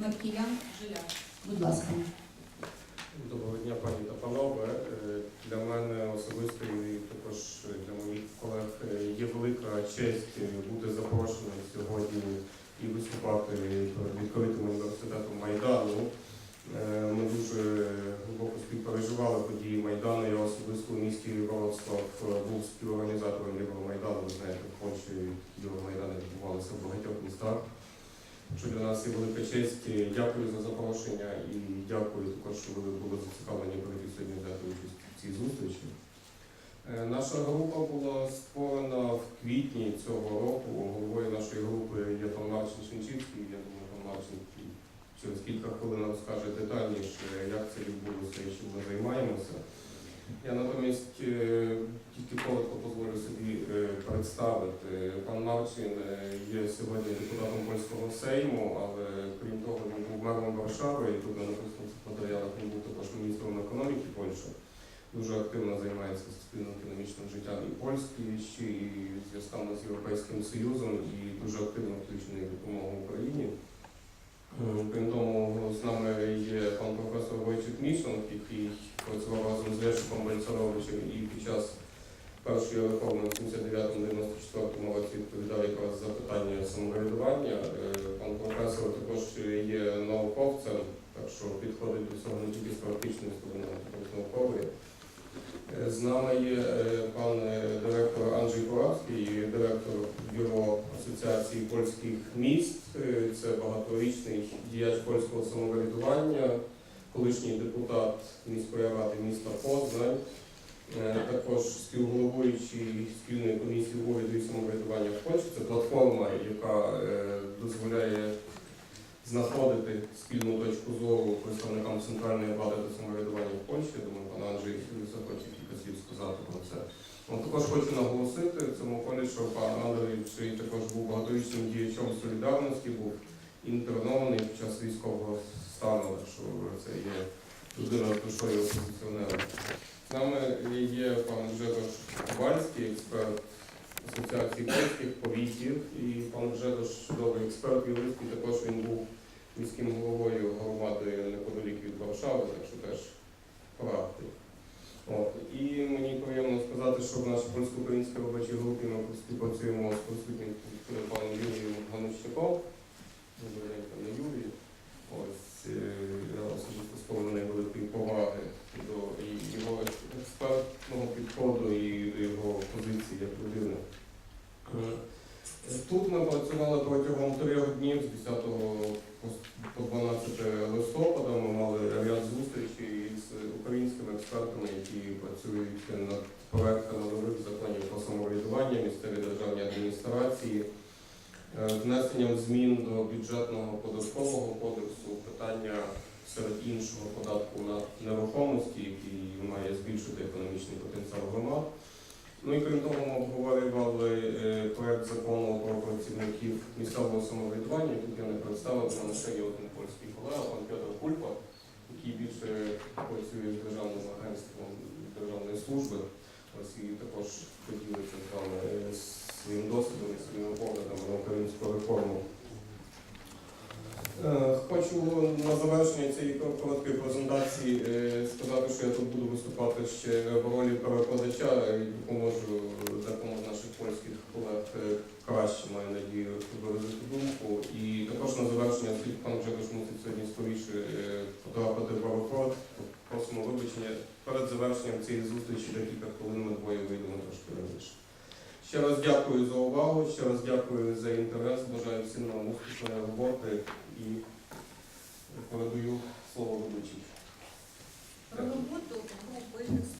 Маркіян, Жиляк. Будь ласка. Доброго дня, пані та панове. Е, Для мене особисто і також для моїх колег е, є велика честь е, бути запрошеним сьогодні і виступати перед відкритим університетом Майдану. Ми дуже глибоко співпереживали події Майдану. Я особисто у місті Вроцлав був співорганізатором Євромайдану. Ви знаєте, в Польщі Євромайдани відбувалися в багатьох містах що для нас є велика честь. Дякую за запрошення і дякую також, що ви були зацікавлені прийти сьогодні взяти участь в цій зустрічі. Е, Наша група була створена в квітні цього року. Головою нашої групи є Марчин Шинчівський. Я думаю, пан Марчин через кілька хвилин розкаже детальніше, як це відбулося і чим ми займаємося. Я натомість е, тільки коротко дозволю собі е, представити. Пан Марчин е, є сьогодні депутатом польського сейму, але крім того, він був мером Варшави, і тут на написано в матеріалах він був також міністром економіки Польщі. Дуже активно займається суспільним економічним життям і Польщі, і зв'язками з Європейським Союзом, і дуже активно включений в допомогу Україні. Е, Крім того, з нами є пан професор Войчик Мішин, який працював разом з Лешиком Бальцаровичем і під час першої реформи в 79-94 році відповідав якраз за питання самоврядування. Е, Пан професор також є науковцем, так що підходить до цього не тільки з практичної сторони, а також з наукової. Е, З нами є е, пан директор Анджей Куравський, директор бюро Асоціації польських міст. Це багаторічний діяч польського самоврядування, колишній депутат міської ради міста Познань, також співголовуючий спільної комісії уряду і самоврядування в Польщі. Це платформа, яка е, дозволяє знаходити спільну точку зору представникам центральної влади та самоврядування в Польщі. Думаю, пан Анджей захоче кілька слів сказати про це. Також хочу наголосити в цьому полі, що пан Андрій також був багаторічним діячом солідарності, був інтернований під час військового стану, що це є людина душою опозиціонера. З нами є пан Жедош Бальський, експерт Асоціації польських повітів, і пан Жедош чудовий експерт юрист, і також він був міським головою громади неподалік від Варшави, так що теж практик. От. І мені приємно сказати, що в нашій польсько-українській робочій групі ми співпрацюємо з присутнім паном Юрієм Ганущаком. Добрий день, пане Юрій. Ось е, я особисто сповнений великої поваги до і- його експертного підходу і його позиції як людини. Е, Тут ми працювали протягом трьох днів з 10 по 12 листопада. Ми мали ряд зустрічей з українськими експертами, які працюють над проектами нових законів про самоврядування, місцеві державні адміністрації, е, внесенням змін до бюджетного податкового кодексу, питання серед іншого податку на нерухомості, збільшити економічний потенціал громад. Ну і крім того, ми обговорювали е, проект закону про працівників місцевого самоврядування. Тут я не представив, мене ще є один польський колега, пан Петр Кульпа, який більше працює з державним агентством державної служби. Ось і також поділиться з вами е, своїм досвідом і своїми поглядами на українську реформу. Е, Хочу на завершення цієї короткої презентації що я тут буду виступати ще в ролі перекладача і допоможу з наших польських колег е, краще, маю надію, виразити думку. І також на завершення, оскільки пан Джекош мусить сьогодні скоріше потрапити в аеропорт, просимо вибачення перед завершенням цієї зустрічі декілька хвилин ми двоє вийдемо трошки раніше. Ще раз дякую за увагу, ще раз дякую за інтерес, бажаю всім нам успішної роботи і передаю про роботу групи.